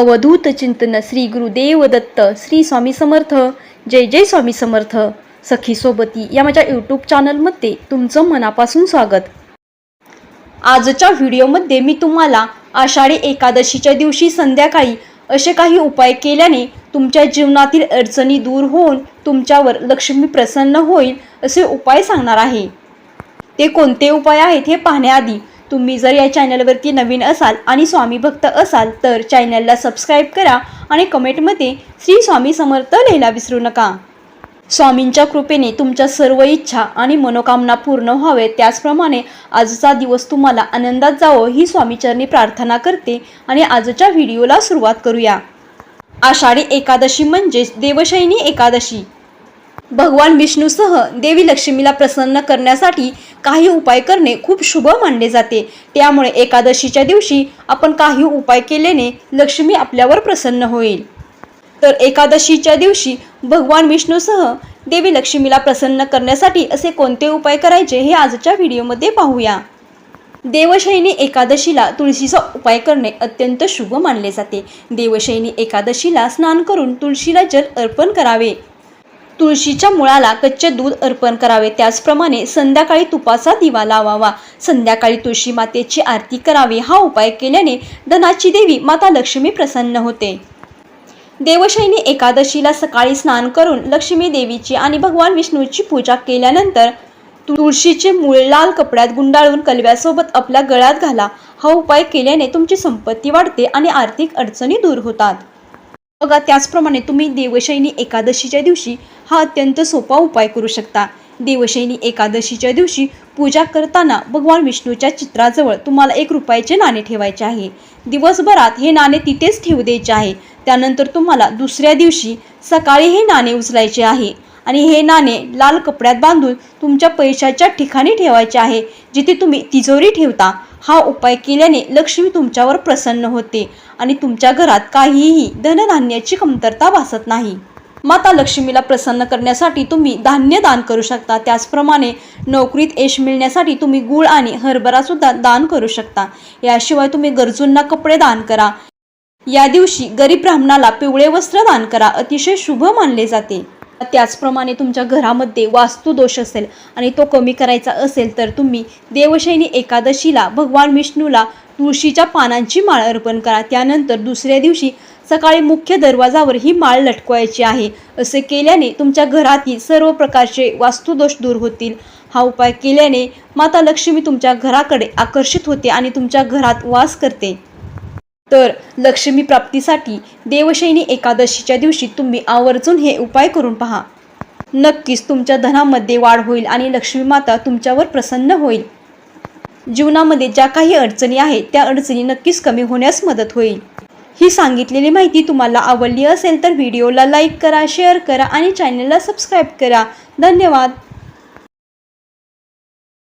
अवधूत चिंतन श्री गुरुदेव दत्त श्री स्वामी समर्थ जय जय स्वामी समर्थ. सखी सोबती या माझ्या यूट्यूब चॅनलमध्ये तुमचं मनापासून स्वागत. आजच्या व्हिडिओमध्ये मी तुम्हाला आषाढी एकादशीच्या दिवशी संध्याकाळी असे काही उपाय केल्याने तुमच्या जीवनातील अडचणी दूर होऊन तुमच्यावर लक्ष्मी प्रसन्न होईल असे उपाय सांगणार आहे. ते कोणते उपाय आहेत हे पाहण्याआधी तुम्ही जर या चॅनलवरती नवीन असाल आणि स्वामी भक्त असाल तर चॅनलला सबस्क्राईब करा आणि कमेंटमध्ये श्री स्वामी समर्थ लिहायला विसरू नका. स्वामींच्या कृपेने तुमच्या सर्व इच्छा आणि मनोकामना पूर्ण व्हावे. त्याचप्रमाणे आजचा दिवस तुम्हाला आनंदात जावो ही स्वामीचरणी प्रार्थना करते आणि आजच्या व्हिडिओला सुरुवात करूया. आषाढी एकादशी म्हणजेच देवशयनी एकादशी. भगवान विष्णूसह देवी लक्ष्मीला प्रसन्न करण्यासाठी काही उपाय करणे खूप शुभ मानले जाते. त्यामुळे एकादशीच्या दिवशी आपण काही उपाय केल्याने लक्ष्मी आपल्यावर प्रसन्न होईल. तर एकादशीच्या दिवशी भगवान विष्णूसह देवी लक्ष्मीला प्रसन्न करण्यासाठी असे कोणते उपाय करायचे हे आजच्या व्हिडिओमध्ये पाहूया. देवशयनी एकादशीला तुळशीचा उपाय करणे अत्यंत शुभ मानले जाते. देवशयनी एकादशीला स्नान करून तुळशीला जल अर्पण करावे. तुळशीच्या मुळाला कच्चे दूध अर्पण करावे. त्याचप्रमाणे संध्याकाळी तुपाचा दिवा लावावा. संध्याकाळी तुळशी मातेची आरती करावी. हा उपाय केल्याने धनाची देवी माता लक्ष्मी प्रसन्न होते. देवशयनी एकादशीला सकाळी स्नान करून लक्ष्मी देवीची आणि भगवान विष्णूची पूजा केल्यानंतर तुळशीचे मूळ लाल कपड्यात गुंडाळून कलव्यासोबत आपल्या गळ्यात घाला. हा उपाय केल्याने तुमची संपत्ती वाढते आणि आर्थिक अडचणी दूर होतात. बघा त्याचप्रमाणे तुम्ही देवशैनी एकादशीच्या दिवशी हा अत्यंत सोपा उपाय करू शकता. देवशैनी एकादशीच्या दिवशी पूजा करताना भगवान विष्णूच्या चित्राजवळ तुम्हाला एक रुपयाचे नाणे ठेवायचे आहे. दिवसभरात हे नाणे तिथेच ठेवू द्यायचे आहे. त्यानंतर तुम्हाला दुसऱ्या दिवशी सकाळी हे नाणे उचलायचे आहे. आणि हे नाणे लाल कपड्यात बांधून तुमच्या पैशाच्या ठिकाणी ठेवायचे आहे जिथे तुम्ही तिजोरी ठेवता. हा उपाय केल्याने लक्ष्मी तुमच्यावर प्रसन्न होते आणि तुमच्या घरात काहीही धनधान्याची कमतरता भासत नाही. माता लक्ष्मीला प्रसन्न करण्यासाठी तुम्ही धान्य दान करू शकता. त्याचप्रमाणे नोकरीत यश मिळण्यासाठी तुम्ही गुळ आणि हरभरासुद्धा दान करू शकता. याशिवाय तुम्ही गरजूंना कपडे दान करा. या दिवशी गरीब ब्राह्मणाला पिवळे वस्त्र दान करा. अतिशय शुभ मानले जाते. त्याचप्रमाणे तुमच्या घरामध्ये वास्तुदोष असेल आणि तो कमी करायचा असेल तर तुम्ही देवशैनी एकादशीला भगवान विष्णूला तुळशीच्या पानांची माळ अर्पण करा. त्यानंतर दुसऱ्या दिवशी सकाळी मुख्य दरवाजावर ही माळ लटकवायची आहे. असे केल्याने तुमच्या घरातील सर्व प्रकारचे वास्तुदोष दूर होतील. हा उपाय केल्याने माता लक्ष्मी तुमच्या घराकडे आकर्षित होते आणि तुमच्या घरात वास करते. तर लक्ष्मी प्राप्तीसाठी देवशैनी एकादशीच्या दिवशी तुम्ही आवर्जून हे उपाय करून पहा. नक्कीच तुमच्या धनामध्ये वाढ होईल आणि लक्ष्मी माता तुमच्यावर प्रसन्न होईल. जीवनामध्ये ज्या काही अडचणी आहेत त्या अडचणी नक्कीच कमी होण्यास मदत होईल. ही सांगितलेली माहिती तुम्हाला आवडली असेल तर व्हिडिओला लाईक करा शेअर करा आणि चॅनलला सबस्क्राईब करा. धन्यवाद!